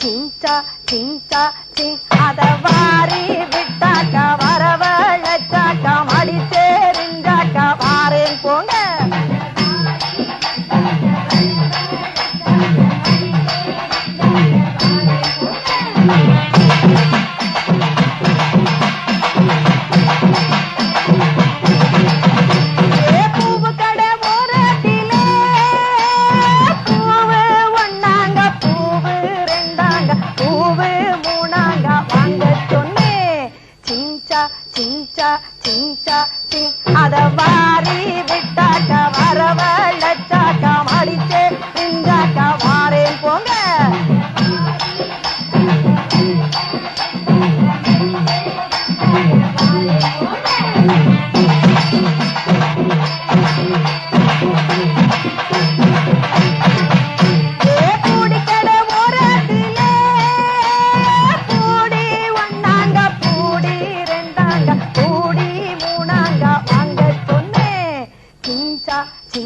చించ చించ చి అదవారి బిడ్డ విడ్డాక சிஞ்சா சிஞ்சா சிங். அத வாரி விட்டாக்க வரவழைச்சா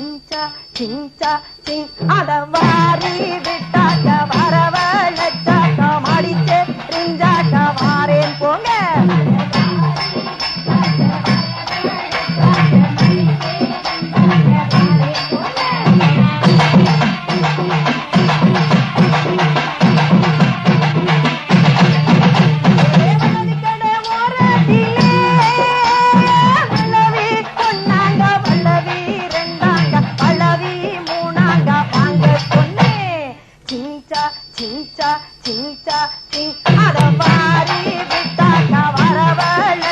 చించ చించ చించ. అడవారి విట్ట వరవా சிஞ்சா சிஞ்சா சிங். அட வாரி வரவழ